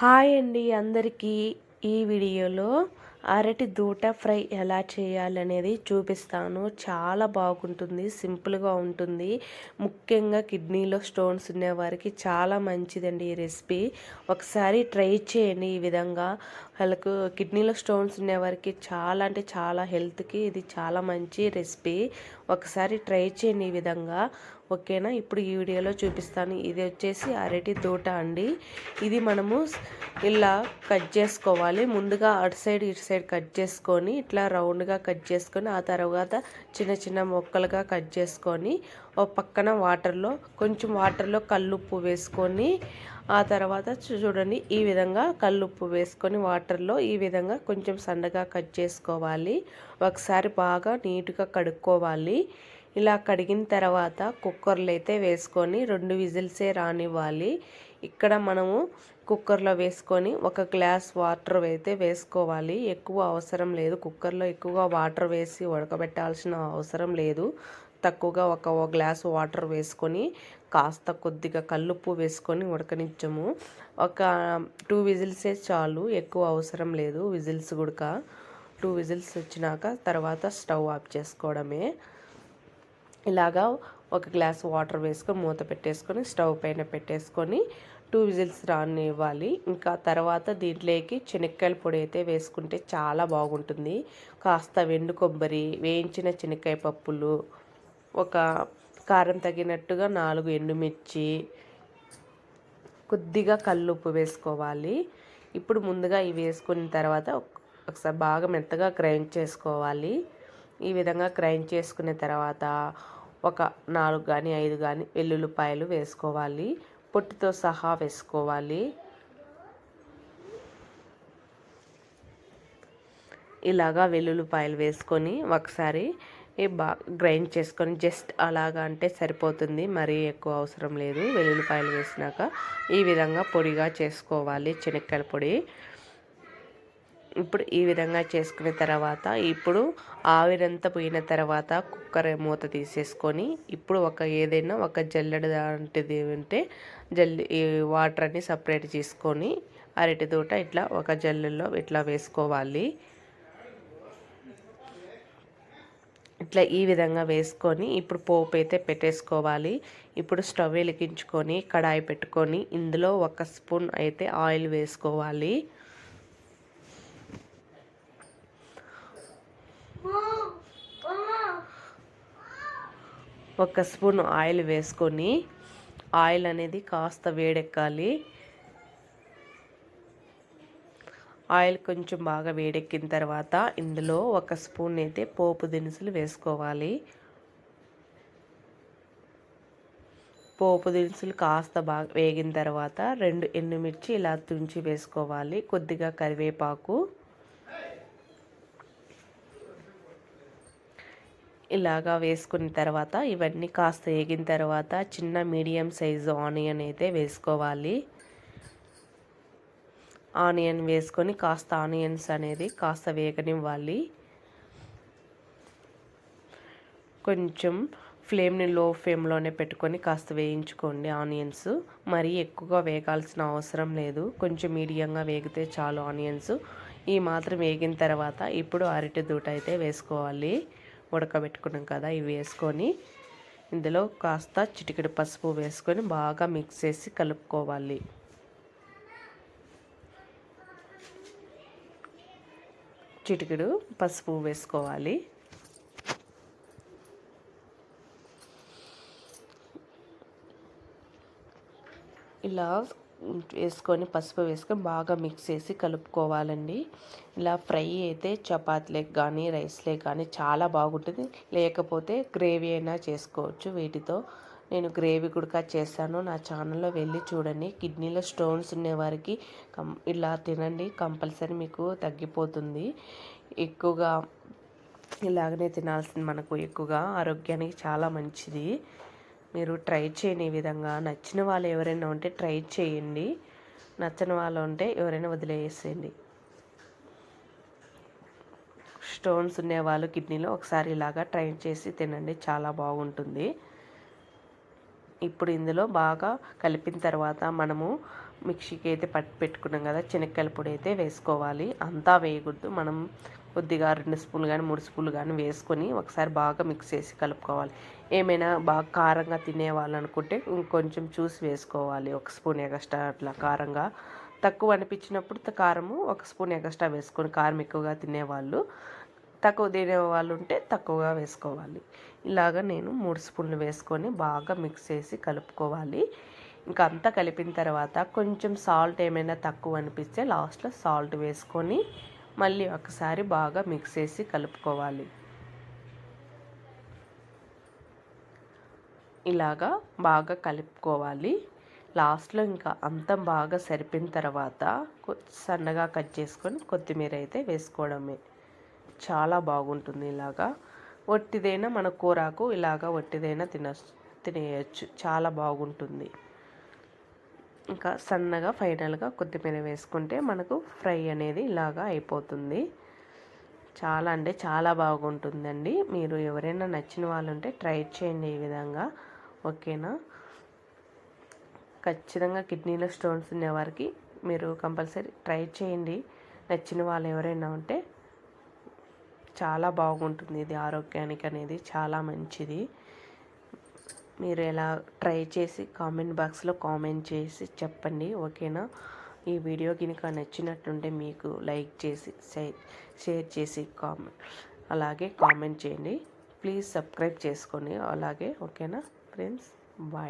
Hi అండి అందరికీ. ఈ వీడియోలో అరటి దూట ఫ్రై ఎలా చేయాలనేది చూపిస్తాను. చాలా బాగుంటుంది సింపుల్గా ఉంటుంది. ముఖ్యంగా కిడ్నీలో స్టోన్స్ ఉండేవారికి చాలా మంచిదండి ఈ రెసిపీ. ఒకసారి ట్రై చేయండి ఈ విధంగా. వాళ్ళకు కిడ్నీలో స్టోన్స్ ఉండేవారికి చాలా అంటే చాలా హెల్త్కి ఇది చాలా మంచి రెసిపీ. ఒకసారి ట్రై చేయని విధంగా ఓకేనా? ఇప్పుడు ఈ వీడియోలో చూపిస్తాను. ఇది వచ్చేసి అరటి దూట అండి. ఇది మనము ఇలా కట్ చేసుకోవాలి. ముందుగా అటు సైడ్ ఇటు సైడ్ కట్ చేసుకొని ఇట్లా రౌండ్గా కట్ చేసుకొని ఆ తర్వాత చిన్న చిన్న మొక్కలుగా కట్ చేసుకొని ఓ పక్కన వాటర్లో కొంచెం వాటర్లో కల్లుప్పు వేసుకొని ఆ తర్వాత చూడండి ఈ విధంగా కల్లుప్పు వేసుకొని వాటర్లో ఈ విధంగా కొంచెం సన్నగా కట్ చేసుకోవాలి. ఒకసారి బాగా నీట్గా కడుక్కోవాలి. ఇలా కడిగిన తర్వాత కుక్కర్లో అయితే వేసుకొని రెండు విజిల్సే రానివ్వాలి. ఇక్కడ మనము కుక్కర్లో వేసుకొని ఒక గ్లాస్ వాటర్ అయితే వేసుకోవాలి. ఎక్కువ అవసరం లేదు. కుక్కర్లో ఎక్కువగా వాటర్ వేసి ఉడకబెట్టాల్సిన అవసరం లేదు. తక్కువగా ఒక గ్లాస్ వాటర్ వేసుకొని కాస్త కొద్దిగా కల్లుప్పు వేసుకొని ఉడకనిచ్చాము. ఒక టూ విజిల్సే చాలు ఎక్కువ అవసరం లేదు. విజిల్స్ కూడా టూ విజిల్స్ వచ్చినాక తర్వాత స్టవ్ ఆఫ్ చేసుకోవడమే. ఇలాగా ఒక గ్లాస్ వాటర్ వేసుకొని మూత పెట్టేసుకొని స్టవ్ పైన పెట్టేసుకొని టూ విజిల్స్ రానివ్వాలి. ఇంకా తర్వాత దీంట్లోకి శనక్కాయల పొడి అయితే వేసుకుంటే చాలా బాగుంటుంది. కాస్త వెండు కొబ్బరి వేయించిన శనక్కాయ పప్పులు ఒక కారం తగినట్టుగా నాలుగు ఎండుమిర్చి కొద్దిగా కల్లుప్పు వేసుకోవాలి. ఇప్పుడు ముందుగా ఇవి వేసుకున్న తర్వాత ఒకసారి బాగా మెత్తగా గ్రైండ్ చేసుకోవాలి. ఈ విధంగా గ్రైండ్ చేసుకున్న తర్వాత ఒక నాలుగు కానీ ఐదు కానీ వెల్లుల్లిపాయలు వేసుకోవాలి. పొట్టుతో సహా వేసుకోవాలి. ఇలాగా వెల్లుల్లిపాయలు వేసుకొని ఒకసారి బాగా గ్రైండ్ చేసుకొని జస్ట్ అలాగా అంటే సరిపోతుంది. మరీ ఎక్కువ అవసరం లేదు. వెల్లుల్లిపాయలు వేసినాక ఈ విధంగా పొడిగా చేసుకోవాలి. శనక్కాయల పొడి. ఇప్పుడు ఈ విధంగా చేసుకున్న తర్వాత ఇప్పుడు ఆవిరంతా పోయిన తర్వాత కుక్కర్ మూత తీసేసుకొని ఇప్పుడు ఒక ఏదైనా ఒక జల్లెడ లాంటిది ఉంటే జల్లి ఈ వాటర్ అన్ని సపరేట్ చేసుకొని అరటి తోట ఇట్లా ఒక జల్లెల్లో ఇట్లా వేసుకోవాలి. ఇట్లా ఈ విధంగా వేసుకొని ఇప్పుడు పోపు అయితే పెట్టేసుకోవాలి. ఇప్పుడు స్టవ్ వెలిగించుకొని కడాయి పెట్టుకొని ఇందులో ఒక స్పూన్ అయితే ఆయిల్ వేసుకోవాలి. ఒక స్పూన్ ఆయిల్ వేసుకొని ఆయిల్ అనేది కాస్త వేడెక్కాలి. ఆయిల్ కొంచెం బాగా వేడెక్కిన తర్వాత ఇందులో ఒక స్పూన్ అయితే పోపు దినుసులు వేసుకోవాలి. పోపు దినుసులు కాస్త బాగా వేగిన తర్వాత రెండు ఎండుమిర్చి ఇలా తుంచి వేసుకోవాలి. కొద్దిగా కరివేపాకు. ఇలాగా వేసుకున్న తర్వాత ఇవన్నీ కాస్త వేగిన తర్వాత చిన్న మీడియం సైజు ఆనియన్ అయితే వేసుకోవాలి. ఆనియన్ వేసుకొని కాస్త ఆనియన్స్ అనేది కాస్త వేగనివ్వాలి. కొంచెం ఫ్లేమ్ని లో ఫ్లేమ్లోనే పెట్టుకొని కాస్త వేయించుకోండి ఆనియన్స్. మరీ ఎక్కువగా వేగాల్సిన అవసరం లేదు. కొంచెం మీడియంగా వేగితే చాలు ఆనియన్స్. ఈ మాత్రం వేగిన తర్వాత ఇప్పుడు అరటి దూట అయితే వేసుకోవాలి. ఉడకబెట్టుకున్నాం కదా ఇవి వేసుకొని. ఇందులో కాస్త చిటికెడు పసుపు వేసుకొని బాగా మిక్స్ చేసి కలుపుకోవాలి. చిటికెడు పసుపు వేసుకోవాలి. ఇలా వేసుకొని పసుపు వేసుకొని బాగా మిక్స్ చేసి కలుపుకోవాలండి. ఇలా ఫ్రై అయితే చపాతీలకు కానీ రైస్లే కానీ చాలా బాగుంటుంది. లేకపోతే గ్రేవీ అయినా చేసుకోవచ్చు వీటితో. నేను గ్రేవీ గుడ్కా చేస్తాను నా ఛానల్లో వెళ్ళి చూడండి. కిడ్నీలో స్టోన్స్ ఉండేవారికి కం ఇలా తినండి. కంపల్సరీ మీకు తగ్గిపోతుంది. ఎక్కువగా ఇలాగనే తినాల్సింది మనకు ఎక్కువగా. ఆరోగ్యానికి చాలా మంచిది. మీరు ట్రై చేయని విధంగా నచ్చిన వాళ్ళు ఎవరైనా ఉంటే ట్రై చేయండి. నచ్చని వాళ్ళు ఉంటే ఎవరైనా వదిలేసేయండి. స్టోన్స్ ఉండేవాళ్ళు కిడ్నీలో ఒకసారి ఇలాగా ట్రై చేసి తినండి. చాలా బాగుంటుంది. ఇప్పుడు ఇందులో బాగా కలిపిన తర్వాత మనము మిక్సీకి అయితే పట్టి పెట్టుకున్నాం కదా శనక్కాయల పొడి అయితే వేసుకోవాలి. అంతా వేయకూడదు. మనం కొద్దిగా రెండు స్పూన్లు కానీ మూడు స్పూన్లు కానీ వేసుకొని ఒకసారి బాగా మిక్స్ చేసి కలుపుకోవాలి. ఏమైనా బాగా కారంగా తినేవాళ్ళనుకుంటే ఇంకొంచెం చూసి వేసుకోవాలి. ఒక స్పూన్ ఎగస్ట్రా అట్లా కారంగా. తక్కువ అనిపించినప్పుడు కారము ఒక స్పూన్ ఎగస్ట్రా వేసుకొని కారం ఎక్కువగా తినేవాళ్ళు తక్కువ తినే వాళ్ళు ఉంటే తక్కువగా వేసుకోవాలి. ఇలాగ నేను మూడు స్పూన్లు వేసుకొని బాగా మిక్స్ చేసి కలుపుకోవాలి. ఇంకా అంతా కలిపిన తర్వాత కొంచెం సాల్ట్ ఏమైనా తక్కువ అనిపిస్తే లాస్ట్లో సాల్ట్ వేసుకొని మళ్ళీ ఒకసారి బాగా మిక్స్ చేసి కలుపుకోవాలి. ఇలాగా బాగా కలుపుకోవాలి. లాస్ట్లో ఇంకా అంతం బాగా సరిపోయిన తర్వాత సన్నగా కట్ చేసుకొని కొత్తిమీర అయితే వేసుకోవడమే. చాలా బాగుంటుంది ఇలాగా. వట్టిదైనా మన కూరకు ఇలాగా వట్టిదైనా తిన తినేయచ్చు. చాలా బాగుంటుంది. ఇంకా సన్నగా ఫైనల్గా కొత్తిమీర వేసుకుంటే మనకు ఫ్రై అనేది ఇలాగా అయిపోతుంది. చాలా అంటే చాలా బాగుంటుందండి. మీరు ఎవరైనా నచ్చిన వాళ్ళు ఉంటే ట్రై చేయండి ఈ విధంగా. ఓకేనా? ఖచ్చితంగా కిడ్నీలో స్టోన్స్ ఉన్న వారికి మీరు కంపల్సరీ ట్రై చేయండి. నచ్చిన వాళ్ళు ఎవరైనా ఉంటే చాలా బాగుంటుంది ఇది ఆరోగ్యానికి అనేది చాలా మంచిది. మీరు ఎలా ట్రై చేసి కామెంట్ బాక్స్లో కామెంట్ చేసి చెప్పండి ఓకేనా? ఈ వీడియో కనుక నచ్చినట్లుంటే మీకు లైక్ చేసి షేర్ షేర్ చేసి కామెంట్ అలాగే కామెంట్ చేయండి. ప్లీజ్ సబ్స్క్రైబ్ చేసుకోండి అలాగే ఓకేనా? Friends bye.